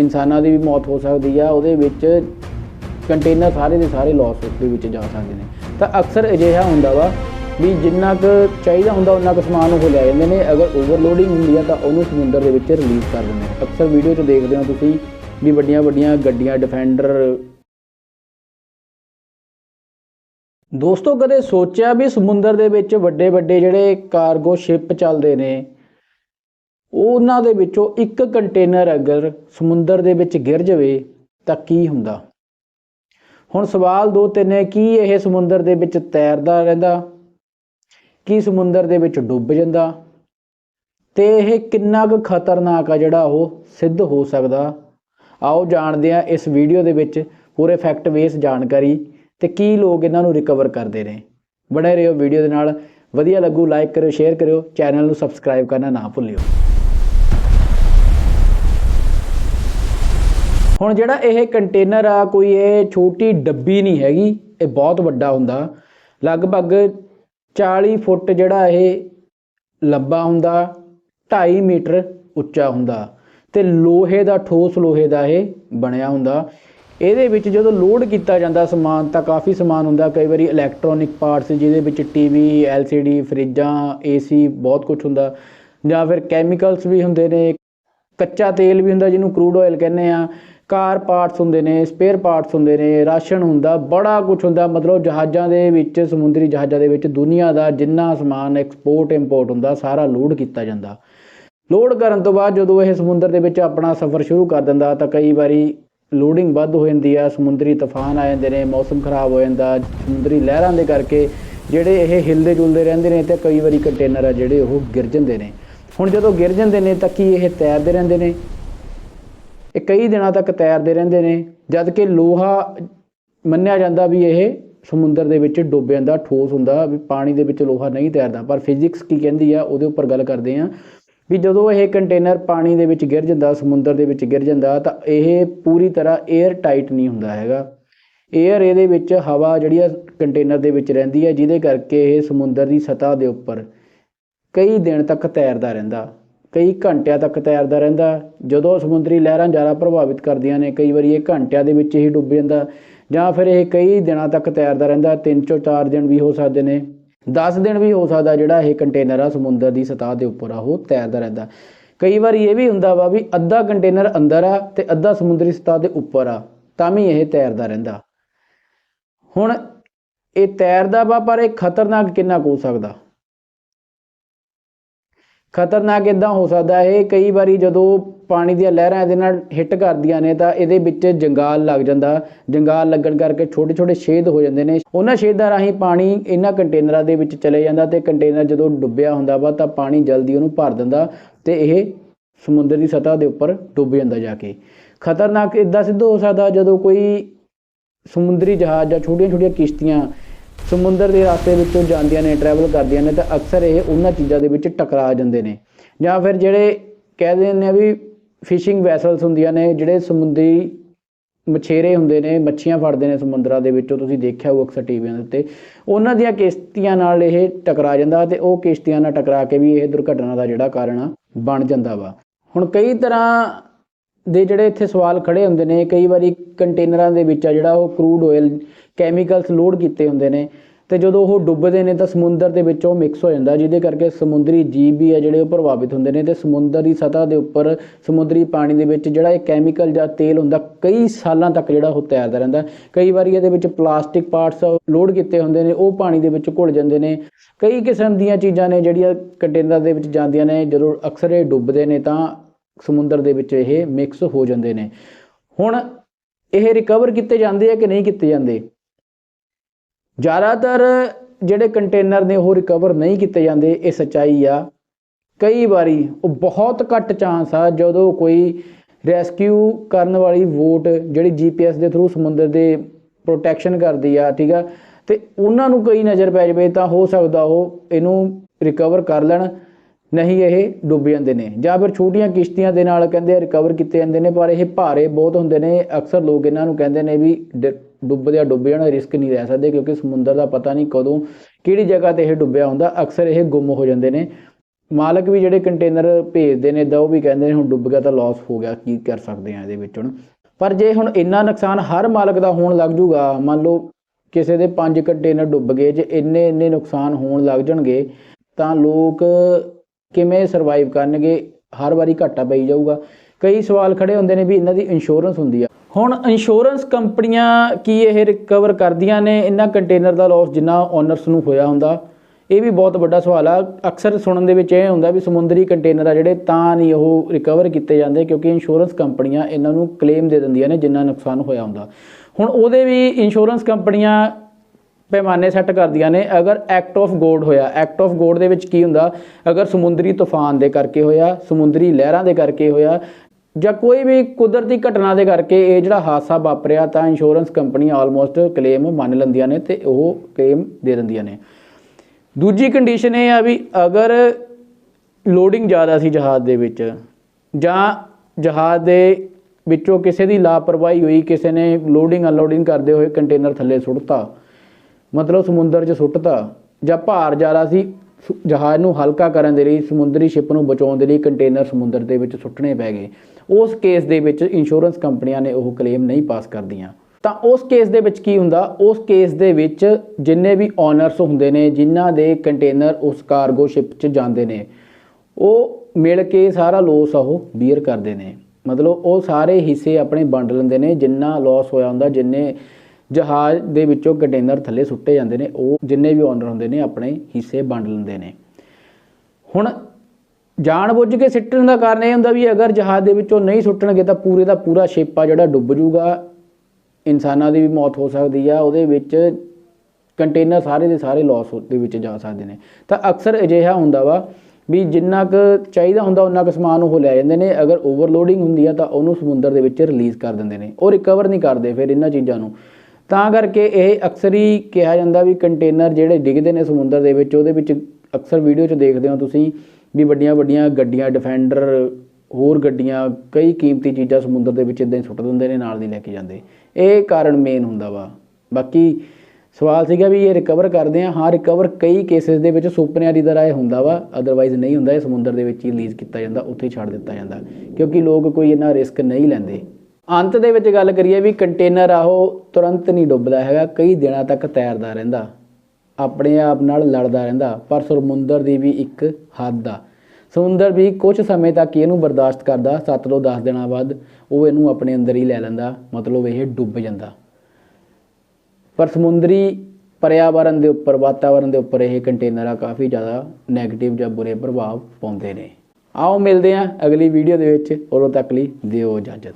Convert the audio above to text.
ਇਨਸਾਨਾਂ ਦੀ ਵੀ ਮੌਤ ਹੋ ਸਕਦੀ ਆ, ਉਹਦੇ ਵਿੱਚ ਕੰਟੇਨਰ ਸਾਰੇ ਦੇ ਸਾਰੇ ਲਾਸ ਦੇ ਵਿੱਚ ਜਾ ਸਕਦੇ ਨੇ। ਤਾਂ ਅਕਸਰ ਅਜਿਹਾ ਹੁੰਦਾ ਵਾ ਵੀ ਜਿੰਨਾ ਕੁ ਚਾਹੀਦਾ ਹੁੰਦਾ ਉਹਨਾਂ ਕੁ ਸਮਾਨ ਉਹ ਲੈ ਜਾਂਦੇ ਨੇ। ਅਗਰ ਓਵਰਲੋਡਿੰਗ ਹੁੰਦੀ ਆ ਤਾਂ ਉਹਨੂੰ ਸਮੁੰਦਰ ਦੇ ਵਿੱਚ ਰਿਲੀਜ਼ ਕਰ ਦਿੰਦੇ ਨੇ। ਅਕਸਰ ਵੀਡੀਓ 'ਚ ਦੇਖਦੇ ਹੋ ਤੁਸੀਂ ਵੀ ਵੱਡੀਆਂ ਵੱਡੀਆਂ ਗੱਡੀਆਂ ਡਿਫੈਂਡਰ ਦੋਸਤੋ, ਕਦੇ ਸੋਚਿਆ ਵੀ ਸਮੁੰਦਰ ਦੇ ਵਿੱਚ ਵੱਡੇ ਵੱਡੇ ਜਿਹੜੇ ਕਾਰਗੋ ਸ਼ਿਪ ਚੱਲਦੇ ਨੇ ਉਹਨਾਂ ਦੇ ਵਿੱਚੋਂ ਇੱਕ ਕੰਟੇਨਰ ਅਗਰ ਸਮੁੰਦਰ ਦੇ ਵਿੱਚ ਗਿਰ ਜਾਵੇ, ਤਾਂ ਕੀ ਹੁੰਦਾ? ਹੁਣ ਸਵਾਲ ਦੋ ਤਿੰਨ ਹੈ, ਕੀ ਇਹ ਸਮੁੰਦਰ ਦੇ ਵਿੱਚ ਤੈਰਦਾ ਰਹਿੰਦਾ? ਕੀ ਸਮੁੰਦਰ ਦੇ ਵਿੱਚ ਡੁੱਬ ਜਾਂਦਾ? ਤੇ ਇਹ ਕਿੰਨਾ ਕੁ ਖਤਰਨਾਕ ਆ ਜਿਹੜਾ ਉਹ ਸਿੱਧ ਹੋ ਸਕਦਾ? ਆਓ ਜਾਣਦੇ ਹਾਂ ਇਸ ਵੀਡੀਓ ਦੇ ਵਿੱਚ ਪੂਰੇ ਫੈਕਟ ਬੇਸ ਜਾਣਕਾਰੀ ਤੇ ਕੀ ਲੋਕ ਇਹਨਾਂ ਨੂੰ ਰਿਕਵਰ ਕਰਦੇ ਨੇ। ਬਣੇ ਰਹੋ ਵੀਡੀਓ ਦੇ ਨਾਲ। ਵਧੀਆ ਲੱਗੂ ਲਾਈਕ ਕਰਿਓ ਸ਼ੇਅਰ ਕਰਿਓ ਚੈਨਲ ਨੂੰ ਸਬਸਕ੍ਰਾਈਬ ਕਰਨਾ ਨਾ ਭੁੱਲਿਓ। ਹੁਣ ਜਿਹੜਾ ਇਹ ਕੰਟੇਨਰ ਆ, ਕੋਈ ਇਹ ਛੋਟੀ ਡੱਬੀ ਨਹੀਂ ਹੈਗੀ, ਇਹ ਬਹੁਤ ਵੱਡਾ ਹੁੰਦਾ। ਲਗਭਗ 40 ਫੁੱਟ ਜਿਹੜਾ ਇਹ ਲੰਬਾ ਹੁੰਦਾ 2.5 ਮੀਟਰ ਉੱਚਾ ਹੁੰਦਾ ਤੇ ਲੋਹੇ ਦਾ, ਠੋਸ ਲੋਹੇ ਦਾ ਇਹ ਬਣਿਆ ਹੁੰਦਾ। ਇਹਦੇ ਵਿੱਚ ਜਦੋਂ ਲੋਡ ਕੀਤਾ ਜਾਂਦਾ ਸਮਾਨ, ਤਾਂ ਕਾਫੀ ਸਮਾਨ ਹੁੰਦਾ। ਕਈ ਵਾਰੀ ਇਲੈਕਟ੍ਰੋਨਿਕ ਪਾਰਟਸ ਜਿਹਦੇ ਵਿੱਚ ਟੀਵੀ ਐਲਸੀਡੀ ਫਰਿੱਜਾਂ ਏਸੀ ਬਹੁਤ ਕੁਝ ਹੁੰਦਾ। ਜਾਂ ਫਿਰ ਕੈਮੀਕਲਸ ਵੀ ਹੁੰਦੇ ਨੇ, ਕੱਚਾ ਤੇਲ ਵੀ ਹੁੰਦਾ ਜਿਹਨੂੰ ਕਰੂਡ ਆਇਲ ਕਹਿੰਦੇ ਆ। ਕਾਰ ਪਾਰਟਸ ਹੁੰਦੇ ਨੇ ਸਪੇਅਰ ਪਾਰਟਸ ਹੁੰਦੇ ਨੇ, ਰਾਸ਼ਨ ਹੁੰਦਾ, ਬੜਾ ਕੁਝ ਹੁੰਦਾ, ਮਤਲਬ ਜਹਾਜ਼ਾਂ ਦੇ ਵਿੱਚ, ਸਮੁੰਦਰੀ ਜਹਾਜ਼ਾਂ ਦੇ ਵਿੱਚ ਦੁਨੀਆ ਦਾ ਜਿੰਨਾ ਸਮਾਨ ਐਕਸਪੋਰਟ ਇੰਪੋਰਟ ਹੁੰਦਾ, ਸਾਰਾ ਲੋਡ ਕੀਤਾ ਜਾਂਦਾ। ਲੋਡ ਕਰਨ ਤੋਂ ਬਾਅਦ ਜਦੋਂ ਇਹ ਸਮੁੰਦਰ ਦੇ ਵਿੱਚ ਆਪਣਾ ਸਫ਼ਰ ਸ਼ੁਰੂ ਕਰ ਦਿੰਦਾ, ਤਾਂ ਕਈ ਵਾਰੀ ਲੋਡਿੰਗ ਵੱਧ ਹੋ ਜਾਂਦੀ ਆ, ਸਮੁੰਦਰੀ ਤੂਫਾਨ ਆ ਜਾਂਦੇ ਨੇ, ਮੌਸਮ ਖਰਾਬ ਹੋ ਜਾਂਦਾ, ਸਮੁੰਦਰੀ ਲਹਿਰਾਂ ਦੇ ਕਰਕੇ ਜਿਹੜੇ ਇਹ ਹਿਲਦੇ ਜੁਲਦੇ ਰਹਿੰਦੇ ਨੇ, ਤੇ ਕਈ ਵਾਰੀ ਕੰਟੇਨਰ ਆ ਜਿਹੜੇ ਉਹ ਗਿਰ ਜਾਂਦੇ ਨੇ। ਹੁਣ ਜਦੋਂ ਗਿਰ ਜਾਂਦੇ ਨੇ, ਤਾਂ ਕੀ ਇਹ ਤੈਰਦੇ ਰਹਿੰਦੇ ਨੇ? ਇਹ ਕਈ ਦਿਨਾਂ ਤੱਕ ਤੈਰਦੇ ਰਹਿੰਦੇ ਨੇ, ਜਦ ਕਿ ਲੋਹਾ ਮੰਨਿਆ ਜਾਂਦਾ ਵੀ ਇਹ ਸਮੁੰਦਰ ਦੇ ਵਿੱਚ ਡੁੱਬ ਜਾਂਦਾ ਠੋਸ ਹੁੰਦਾ, ਵੀ ਪਾਣੀ ਦੇ ਵਿੱਚ ਲੋਹਾ ਨਹੀਂ ਤੈਰਦਾ। ਪਰ ਫਿਜ਼ਿਕਸ ਕੀ ਕਹਿੰਦੀ ਆ, ਉਹਦੇ ਉੱਪਰ ਗੱਲ ਕਰਦੇ ਆ ਵੀ ਜਦੋਂ ਇਹ ਕੰਟੇਨਰ ਪਾਣੀ ਦੇ ਵਿੱਚ ਗਿਰ ਜਾਂਦਾ, ਸਮੁੰਦਰ ਦੇ ਵਿੱਚ ਗਿਰ ਜਾਂਦਾ, ਤਾਂ ਇਹ ਪੂਰੀ ਤਰ੍ਹਾਂ 에ਅਰ ਟਾਈਟ ਨਹੀਂ ਹੁੰਦਾ ਹੈਗਾ। 에ਅਰ ਇਹਦੇ ਵਿੱਚ ਹਵਾ ਜਿਹੜੀ ਆ ਕੰਟੇਨਰ ਦੇ ਵਿੱਚ ਰਹਿੰਦੀ ਹੈ ਜਿਹਦੇ ਕਰਕੇ ਇਹ ਸਮੁੰਦਰ ਦੀ ਸਤਹ ਦੇ ਉੱਪਰ ਕਈ ਦਿਨ ਤੱਕ ਤੈਰਦਾ ਰਹਿੰਦਾ। ਕਈ ਘੰਟਿਆਂ ਤੱਕ ਤੈਰਦਾ ਰਹਿੰਦਾ ਜਦੋਂ ਸਮੁੰਦਰੀ ਲਹਿਰਾਂ ਜ਼ਿਆਦਾ ਪ੍ਰਭਾਵਿਤ ਕਰਦੀਆਂ ਨੇ, ਕਈ ਵਾਰੀ ਇਹ ਘੰਟਿਆਂ ਦੇ ਵਿੱਚ ਹੀ ਡੁੱਬ ਜਾਂਦਾ ਜਾਂ ਫਿਰ ਇਹ ਕਈ ਦਿਨਾਂ ਤੱਕ ਤੈਰਦਾ ਰਹਿੰਦਾ 3 ਤੋਂ 4 ਦਿਨ ਵੀ ਹੋ ਸਕਦੇ ਨੇ। 10 ਦਿਨ ਵੀ ਹੋ ਸਕਦਾ ਜਿਹੜਾ ਇਹ ਕੰਟੇਨਰ ਆ, ਸਮੁੰਦਰ ਦੀ ਸਤਹ ਦੇ ਉੱਪਰ ਆ, ਉਹ ਤੈਰਦਾ ਰਹਿੰਦਾ ਕਈ ਵਾਰੀ ਇਹ ਵੀ ਹੁੰਦਾ ਵਾ ਵੀ ਅੱਧਾ ਕੰਟੇਨਰ ਅੰਦਰ ਆ ਤੇ ਅੱਧਾ ਸਮੁੰਦਰੀ ਸਤਹ ਦੇ ਉੱਪਰ ਆ, ਤਾਂ ਵੀ ਇਹ ਤੈਰਦਾ ਰਹਿੰਦਾ ਹੁਣ ਇਹ ਤੈਰਦਾ ਵਾ, ਪਰ ਇਹ ਖਤਰਨਾਕ ਕਿੰਨਾ ਕੁ ਹੋ ਸਕਦਾ? ਖਤਰਨਾਕ ਇਦਾਂ ਹੋ ਸਕਦਾ ਇਹ ਕਈ ਵਾਰੀ ਜਦੋਂ ਪਾਣੀ ਦੀਆਂ ਲਹਿਰਾਂ ਇਹਦੇ ਨਾਲ ਹਿੱਟ ਕਰਦੀਆਂ ਨੇ ਤਾਂ ਇਹਦੇ ਵਿੱਚ ਜੰਗਾਲ ਲੱਗ ਜਾਂਦਾ। ਜੰਗਾਲ ਲੱਗਣ ਕਰਕੇ ਛੋਟੇ ਛੋਟੇ ਛੇਦ ਹੋ ਜਾਂਦੇ ਨੇ। ਉਹਨਾਂ ਛੇਦਾਂ ਰਾਹੀਂ ਪਾਣੀ ਇਹਨਾਂ ਕੰਟੇਨਰਾਂ ਦੇ ਵਿੱਚ ਚਲੇ ਜਾਂਦਾ ਤੇ ਕੰਟੇਨਰ ਜਦੋਂ ਡੁੱਬਿਆ ਹੁੰਦਾ ਵਾ ਤਾਂ ਪਾਣੀ ਜਲਦੀ ਉਹਨੂੰ ਭਰ ਦਿੰਦਾ ਤੇ ਇਹ ਸਮੁੰਦਰ ਦੀ ਸਤ੍ਹਾ ਦੇ ਉੱਪਰ ਡੁੱਬ ਜਾਂਦਾ ਜਾ ਕੇ। ਖਤਰਨਾਕ ਇਦਾਂ ਸਿੱਧ ਹੋ ਸਕਦਾ ਜਦੋਂ ਕੋਈ ਸਮੁੰਦਰੀ ਜਹਾਜ਼ ਜਾਂ ਛੋਟੀਆਂ ਛੋਟੀਆਂ ਕਿਸ਼ਤੀਆਂ ਸਮੁੰਦਰ ਦੇ ਰਸਤੇ ਵਿੱਚੋਂ ਜਾਂਦੀਆਂ ਨੇ ਟਰੈਵਲ ਕਰਦੀਆਂ ਨੇ, ਤਾਂ ਅਕਸਰ ਇਹ ਉਹਨਾਂ ਚੀਜ਼ਾਂ ਦੇ ਵਿੱਚ ਟਕਰਾ ਜਾਂਦੇ ਨੇ। ਜਾਂ ਫਿਰ ਜਿਹੜੇ ਕਹਿ ਦਿੰਦੇ ਨੇ ਵੀ ਫਿਸ਼ਿੰਗ ਵੈਸਲਸ ਹੁੰਦੀਆਂ ਨੇ, ਜਿਹੜੇ ਸਮੁੰਦਰੀ ਮਛੇਰੇ ਹੁੰਦੇ ਨੇ, ਮੱਛੀਆਂ ਫੜਦੇ ਨੇ ਸਮੁੰਦਰਾਂ ਦੇ ਵਿੱਚੋਂ, ਤੁਸੀਂ ਦੇਖਿਆ ਹੋਊ ਅਕਸਰ ਟੀਵੀਆਂ ਦੇ ਉੱਤੇ। ਉਹਨਾਂ ਦੀਆਂ ਕਿਸ਼ਤੀਆਂ ਨਾਲ ਇਹ ਟਕਰਾ ਜਾਂਦਾ ਤੇ ਉਹ ਕਿਸ਼ਤੀਆਂ ਨਾਲ ਟਕਰਾ ਕੇ ਵੀ ਇਹ ਦੁਰਘਟਨਾ ਦਾ ਜਿਹੜਾ ਕਾਰਨ ਬਣ ਜਾਂਦਾ ਵਾ। ਹੁਣ ਕਈ ਤਰ੍ਹਾਂ ਦੇ ਜਿਹੜੇ ਇੱਥੇ ਸਵਾਲ ਖੜੇ ਹੁੰਦੇ ਨੇ, ਕਈ ਵਾਰੀ ਕੰਟੇਨਰਾਂ ਦੇ ਵਿੱਚ ਆ ਜਿਹੜਾ ਉਹ ਕਰੂਡ ਆਇਲ ਕੈਮੀਕਲਸ ਲੋਡ ਕੀਤੇ ਹੁੰਦੇ ਨੇ, ਤੇ ਜਦੋਂ ਉਹ ਡੁੱਬਦੇ ਨੇ ਤਾਂ ਸਮੁੰਦਰ ਦੇ ਵਿੱਚ ਉਹ ਮਿਕਸ ਹੋ ਜਾਂਦਾ, ਜਿਹਦੇ ਕਰਕੇ ਸਮੁੰਦਰੀ ਜੀਵ ਵੀ ਆ ਜਿਹੜੇ ਉਹ ਪ੍ਰਭਾਵਿਤ ਹੁੰਦੇ ਨੇ ਤੇ ਸਮੁੰਦਰ ਦੀ ਸਤ੍ਹਾ ਦੇ ਉੱਪਰ, ਸਮੁੰਦਰੀ ਪਾਣੀ ਦੇ ਵਿੱਚ ਜਿਹੜਾ ਇਹ ਕੈਮੀਕਲ ਜਾਂ ਤੇਲ ਹੁੰਦਾ, ਕਈ ਸਾਲਾਂ ਤੱਕ ਜਿਹੜਾ ਉਹ ਤੈਰਦਾ ਰਹਿੰਦਾ। ਕਈ ਵਾਰੀ ਇਹਦੇ ਵਿੱਚ ਪਲਾਸਟਿਕ ਪਾਰਟਸ ਲੋਡ ਕੀਤੇ ਹੁੰਦੇ ਨੇ, ਉਹ ਪਾਣੀ ਦੇ ਵਿੱਚ ਘੁਲ ਜਾਂਦੇ ਨੇ। ਕਈ ਕਿਸਮ ਦੀਆਂ ਚੀਜ਼ਾਂ ਨੇ ਜਿਹੜੀਆਂ ਕੰਟੇਨਰ ਦੇ ਵਿੱਚ ਜਾਂਦੀਆਂ ਨੇ, ਜਦੋਂ ਅਕਸਰ ਇਹ ਡੁੱਬਦੇ ਨੇ ਤਾਂ ਸਮੁੰਦਰ ਦੇ ਵਿੱਚ ਇਹ ਮਿਕਸ ਹੋ ਜਾਂਦੇ ਨੇ। ਹੁਣ ਇਹ ਰਿਕਵਰ ਕੀਤੇ ਜਾਂਦੇ ਆ ਕਿ ਨਹੀਂ ਕੀਤੇ ਜਾਂਦੇ? ਜ਼ਿਆਦਾਤਰ ਜਿਹੜੇ ਕੰਟੇਨਰ ਨੇ ਉਹ ਰਿਕਵਰ ਨਹੀਂ ਕੀਤੇ ਜਾਂਦੇ, ਇਹ ਸੱਚਾਈ ਆ। ਕਈ ਵਾਰੀ ਉਹ ਬਹੁਤ ਘੱਟ ਚਾਂਸ ਆ ਜਦੋਂ ਕੋਈ ਰੈਸਕਿਊ ਕਰਨ ਵਾਲੀ ਵੋਟ ਜਿਹੜੀ ਜੀਪੀਐਸ ਦੇ ਥਰੂ ਸਮੁੰਦਰ ਦੇ ਪ੍ਰੋਟੈਕਸ਼ਨ ਕਰਦੀ ਆ, ਠੀਕ ਆ? ਤੇ ਉਹਨਾਂ ਨੂੰ ਕੋਈ ਨਜ਼ਰ ਪੈ ਜਾਵੇ ਤਾਂ ਹੋ ਸਕਦਾ ਉਹ ਇਹਨੂੰ ਰਿਕਵਰ ਕਰ ਲੈਣ। ਨਹੀਂ, ਇਹ ਡੁੱਬ ਜਾਂਦੇ ਨੇ। ਜਾਂ ਫਿਰ ਛੋਟੀਆਂ ਕਿਸ਼ਤੀਆਂ ਦੇ ਨਾਲ ਕਹਿੰਦੇ ਰਿਕਵਰ ਕੀਤੇ ਜਾਂਦੇ ਨੇ, ਪਰ ਇਹ ਭਾਰੇ ਬਹੁਤ ਹੁੰਦੇ ਨੇ। ਅਕਸਰ ਲੋਕ ਇਹਨਾਂ ਨੂੰ ਕਹਿੰਦੇ ਨੇ ਵੀ ਡ- ਡੁੱਬਦੇ ਆ ਡੁੱਬ ਜਾਣਾ ਰਿਸਕ ਨਹੀਂ ਲੈ ਸਕਦੇ, ਕਿਉਂਕਿ ਸਮੁੰਦਰ ਦਾ ਪਤਾ ਨਹੀਂ ਕਦੋਂ ਕਿਹੜੀ ਜਗ੍ਹਾ ਤੇ ਇਹ ਡੁੱਬਿਆ ਹੁੰਦਾ। ਅਕਸਰ ਇਹ ਗੁੰਮ ਹੋ ਜਾਂਦੇ ਨੇ। ਮਾਲਕ ਵੀ ਜਿਹੜੇ ਕੰਟੇਨਰ ਭੇਜਦੇ ਨੇ, ਤਾਂ ਉਹ ਵੀ ਕਹਿੰਦੇ ਨੇ, ਹੁਣ ਡੁੱਬ ਗਿਆ ਤਾਂ ਲਾਸ ਹੋ ਗਿਆ, ਕੀ ਕਰ ਸਕਦੇ ਆ ਇਹਦੇ ਵਿੱਚ ਹੁਣ। ਪਰ ਜੇ ਹੁਣ ਇੰਨਾ ਨੁਕਸਾਨ ਹਰ ਮਾਲਕ ਦਾ ਹੋਣ ਲੱਗ ਜੂਗਾ, ਮੰਨ ਲਓ ਕਿਸੇ ਦੇ ਪੰਜ ਕੰਟੇਨਰ ਡੁੱਬ ਗਏ, ਜੇ ਇੰਨੇ ਇੰਨੇ ਨੁਕਸਾਨ ਹੋਣ ਲੱਗ ਜਾਣਗੇ, ਤਾਂ ਲੋਕ ਕਿਵੇਂ ਸਰਵਾਈਵ ਕਰਨਗੇ, ਹਰ ਵਾਰੀ ਘਾਟਾ ਪਈ ਜਾਊਗਾ। ਕਈ ਸਵਾਲ ਖੜੇ ਹੁੰਦੇ ਨੇ ਵੀ ਇਹਨਾਂ ਦੀ ਇੰਸ਼ੋਰੈਂਸ ਹੁੰਦੀ ਆ। ਹੁਣ ਇੰਸ਼ੋਰੈਂਸ ਕੰਪਨੀਆਂ ਕੀ ਇਹ ਰਿਕਵਰ ਕਰਦੀਆਂ ਨੇ? ਇਹਨਾਂ ਕੰਟੇਨਰ ਦਾ ਲਾਸ ਜਿੰਨਾ ਓਨਰਸ ਨੂੰ ਹੋਇਆ ਹੁੰਦਾ। ਇਹ ਵੀ ਬਹੁਤ ਵੱਡਾ ਸਵਾਲ ਆ। ਅਕਸਰ ਸੁਣਨ ਦੇ ਵਿੱਚ ਇਹ ਹੁੰਦਾ ਵੀ ਸਮੁੰਦਰੀ ਕੰਟੇਨਰ ਆ ਜਿਹੜੇ ਤਾਂ ਨਹੀਂ ਉਹ ਰਿਕਵਰ ਕੀਤੇ ਜਾਂਦੇ ਕਿਉਂਕਿ ਇੰਸ਼ੋਰੈਂਸ ਕੰਪਨੀਆਂ ਇਹਨਾਂ ਨੂੰ ਕਲੇਮ ਦੇ ਦਿੰਦੀਆਂ ਨੇ ਜਿੰਨਾ ਨੁਕਸਾਨ ਹੋਇਆ ਹੁੰਦਾ। ਹੁਣ ਉਹਦੇ ਵੀ ਇੰਸ਼ੋਰੈਂਸ ਕੰਪਨੀਆਂ ਪੈਮਾਨੇ ਸੈੱਟ ਕਰਦੀਆਂ ਨੇ। ਅਗਰ ਐਕਟ ਆਫ ਗੋਡ ਹੋਇਆ ਐਕਟ ਆਫ ਗੋਡ ਦੇ ਵਿੱਚ ਕੀ ਹੁੰਦਾ? ਅਗਰ ਸਮੁੰਦਰੀ ਤੂਫਾਨ ਦੇ ਕਰਕੇ ਹੋਇਆ, ਸਮੁੰਦਰੀ ਲਹਿਰਾਂ ਦੇ ਕਰਕੇ ਹੋਇਆ, ਜਾਂ ਕੋਈ ਵੀ ਕੁਦਰਤੀ ਘਟਨਾ ਦੇ ਕਰਕੇ ਇਹ ਜਿਹੜਾ ਹਾਦਸਾ ਵਾਪਰਿਆ, ਤਾਂ ਇੰਸ਼ੋਰੈਂਸ ਕੰਪਨੀ ਆਲਮੋਸਟ ਕਲੇਮ ਮੰਨ ਲੈਂਦੀਆਂ ਨੇ ਤੇ ਉਹ ਕਲੇਮ ਦੇ ਦਿੰਦੀਆਂ ਨੇ। ਦੂਜੀ ਕੰਡੀਸ਼ਨ ਇਹ ਆ ਵੀ ਅਗਰ ਲੋਡਿੰਗ ਜ਼ਿਆਦਾ ਸੀ ਜਹਾਜ਼ ਦੇ ਵਿੱਚ, ਜਾਂ ਜਹਾਜ਼ ਦੇ ਵਿੱਚੋਂ ਕਿਸੇ ਦੀ ਲਾਪਰਵਾਹੀ ਹੋਈ, ਕਿਸੇ ਨੇ ਲੋਡਿੰਗ ਅਨਲੋਡਿੰਗ ਕਰਦੇ ਹੋਏ ਕੰਟੇਨਰ ਥੱਲੇ ਸੁੱਟਤਾ ਮਤਲਬ ਸਮੁੰਦਰ 'ਚ ਸੁੱਟਤਾ ਜਾਂ ਭਾਰ ਜ਼ਿਆਦਾ ਸੀ, ਸੁ- ਜਹਾਜ਼ ਨੂੰ ਹਲਕਾ ਕਰਨ ਦੇ ਲਈ ਸਮੁੰਦਰੀ ਸ਼ਿਪ ਨੂੰ ਬਚਾਉਣ ਦੇ ਲਈ ਕੰਟੇਨਰ ਸਮੁੰਦਰ ਦੇ ਵਿੱਚ ਸੁੱਟਣੇ ਪੈ ਗਏ। ਉਸ ਕੇਸ ਦੇ ਵਿੱਚ ਇੰਸ਼ੋਰੈਂਸ ਕੰਪਨੀਆਂ ਨੇ ਉਹ ਕਲੇਮ ਨਹੀਂ ਪਾਸ ਕਰਦੀਆਂ। ਤਾਂ ਉਸ ਕੇਸ ਦੇ ਵਿੱਚ ਕੀ ਹੁੰਦਾ? ਉਸ ਕੇਸ ਦੇ ਵਿੱਚ ਜਿੰਨੇ ਵੀ ਓਨਰਸ ਹੁੰਦੇ ਨੇ, ਜਿਨ੍ਹਾਂ ਦੇ ਕੰਟੇਨਰ ਉਸ ਕਾਰਗੋ ਸ਼ਿਪ 'ਚ ਜਾਂਦੇ ਨੇ, ਉਹ ਮਿਲ ਕੇ ਸਾਰਾ ਲੋਸ ਉਹ ਬੀਅਰ ਕਰਦੇ ਨੇ। ਮਤਲਬ ਉਹ ਸਾਰੇ ਹਿੱਸੇ ਆਪਣੇ ਵੰਡ ਲੈਂਦੇ ਨੇ, ਜਿੰਨਾ ਲਾਸ ਹੋਇਆ ਹੁੰਦਾ, ਜਿੰਨੇ ਜਹਾਜ਼ ਦੇ ਵਿੱਚੋਂ ਕੰਟੇਨਰ ਥੱਲੇ ਸੁੱਟੇ ਜਾਂਦੇ ਨੇ, ਉਹ ਜਿੰਨੇ ਵੀ ਓਨਰ ਹੁੰਦੇ ਨੇ ਆਪਣੇ ਹਿੱਸੇ ਵੰਡ ਲੈਂਦੇ ਨੇ। ਹੁਣ ਜਾਣ ਬੁੱਝ ਕੇ ਸਿੱਟਣ ਦਾ ਕਾਰਨ ਇਹ ਹੁੰਦਾ ਵੀ ਅਗਰ ਜਹਾਜ਼ ਦੇ ਵਿੱਚੋਂ ਨਹੀਂ ਸੁੱਟਣਗੇ ਤਾਂ ਪੂਰੇ ਦਾ ਪੂਰਾ ਸ਼ਿਪ ਆ ਜਿਹੜਾ ਡੁੱਬ ਜਾਊਗਾ ਇਨਸਾਨਾਂ ਦੀ ਵੀ ਮੌਤ ਹੋ ਸਕਦੀ ਆ, ਉਹਦੇ ਵਿੱਚ ਕੰਟੇਨਰ ਸਾਰੇ ਦੇ ਸਾਰੇ ਲਾਸ ਦੇ ਵਿੱਚ ਜਾ ਸਕਦੇ ਨੇ। ਤਾਂ ਅਕਸਰ ਅਜਿਹਾ ਹੁੰਦਾ ਵਾ ਵੀ ਜਿੰਨਾ ਕੁ ਚਾਹੀਦਾ ਹੁੰਦਾ ਉਹਨਾਂ ਕੁ ਸਮਾਨ ਉਹ ਲੈ ਜਾਂਦੇ ਨੇ। ਅਗਰ ਓਵਰਲੋਡਿੰਗ ਹੁੰਦੀ ਆ ਤਾਂ ਉਹਨੂੰ ਸਮੁੰਦਰ ਦੇ ਵਿੱਚ ਰਿਲੀਜ਼ ਕਰ ਦਿੰਦੇ ਨੇ। ਉਹ ਰਿਕਵਰ ਨਹੀਂ ਕਰਦੇ ਫਿਰ ਇਹਨਾਂ ਚੀਜ਼ਾਂ ਨੂੰ। ਤਾਂ ਕਰਕੇ ਇਹ ਅਕਸਰ ਹੀ ਕਿਹਾ ਜਾਂਦਾ ਵੀ ਕੰਟੇਨਰ ਜਿਹੜੇ ਡਿੱਗਦੇ ਨੇ ਸਮੁੰਦਰ ਦੇ ਵਿੱਚ, ਉਹਦੇ ਵਿੱਚ ਅਕਸਰ ਵੀਡੀਓ 'ਚ ਦੇਖਦੇ ਹੋ ਤੁਸੀਂ ਵੀ ਵੱਡੀਆਂ ਵੱਡੀਆਂ ਗੱਡੀਆਂ ਡਿਫੈਂਡਰ ਹੋਰ ਗੱਡੀਆਂ, ਕਈ ਕੀਮਤੀ ਚੀਜ਼ਾਂ ਸਮੁੰਦਰ ਦੇ ਵਿੱਚ ਇਦਾਂ ਹੀ ਸੁੱਟ ਦਿੰਦੇ ਨੇ, ਨਾਲ ਨਹੀਂ ਲੈ ਕੇ ਜਾਂਦੇ। ਇਹ ਕਾਰਨ ਮੇਨ ਹੁੰਦਾ ਵਾ। ਬਾਕੀ ਸਵਾਲ ਸੀਗਾ ਵੀ ਇਹ ਰਿਕਵਰ ਕਰਦੇ ਆ? ਹਾਂ ਰਿਕਵਰ ਕਈ ਕੇਸਿਸ ਦੇ ਵਿੱਚ ਸੁਪਨਿਆਂ ਦੀ ਤਰ੍ਹਾਂ ਇਹ ਹੁੰਦਾ ਵਾ। ਅਦਰਵਾਈਜ਼ ਨਹੀਂ ਹੁੰਦਾ, ਇਹ ਸਮੁੰਦਰ ਦੇ ਵਿੱਚ ਹੀ ਰਿਲੀਜ਼ ਕੀਤਾ ਜਾਂਦਾ, ਉੱਥੇ ਹੀ ਛੱਡ ਦਿੱਤਾ ਜਾਂਦਾ। ਕਿਉਂਕਿ ਲੋਕ ਕੋਈ ਇੰਨਾ ਰਿਸਕ ਨਹੀਂ ਲੈਂਦੇ। ਅੰਤ ਦੇ ਵਿੱਚ ਗੱਲ ਕਰੀਏ ਵੀ ਕੰਟੇਨਰ ਆ, ਉਹ ਤੁਰੰਤ ਨਹੀਂ ਡੁੱਬਦਾ ਹੈਗਾ, ਕਈ ਦਿਨਾਂ ਤੱਕ ਤੈਰਦਾ ਰਹਿੰਦਾ, ਆਪਣੇ ਆਪ ਨਾਲ ਲੜਦਾ ਰਹਿੰਦਾ, ਪਰ ਸਮੁੰਦਰ ਦੀ ਵੀ ਇੱਕ ਹੱਦ ਆ। ਸਮੁੰਦਰ ਵੀ ਕੁਝ ਸਮੇਂ ਤੱਕ ਇਹਨੂੰ ਬਰਦਾਸ਼ਤ ਕਰਦਾ 7 ਤੋਂ 10 ਦਿਨਾਂ ਬਾਅਦ ਉਹ ਇਹਨੂੰ ਆਪਣੇ ਅੰਦਰ ਹੀ ਲੈ ਲੈਂਦਾ, ਮਤਲਬ ਇਹ ਡੁੱਬ ਜਾਂਦਾ। ਪਰ ਸਮੁੰਦਰੀ ਪਰਿਆਵਰਨ ਦੇ ਉੱਪਰ, ਵਾਤਾਵਰਨ ਦੇ ਉੱਪਰ ਇਹ ਕੰਟੇਨਰ ਆ, ਕਾਫੀ ਜ਼ਿਆਦਾ 네ਗੇਟਿਵ ਜਾਂ ਬੁਰੇ ਪ੍ਰਭਾਵ ਪਾਉਂਦੇ ਨੇ। ਆਓ ਮਿਲਦੇ ਹਾਂ ਅਗਲੀ ਵੀਡੀਓ ਦੇ ਵਿੱਚ, ਉਦੋਂ ਤੱਕ ਲਈ ਦਿਓ ਇਜਾਜ਼ਤ।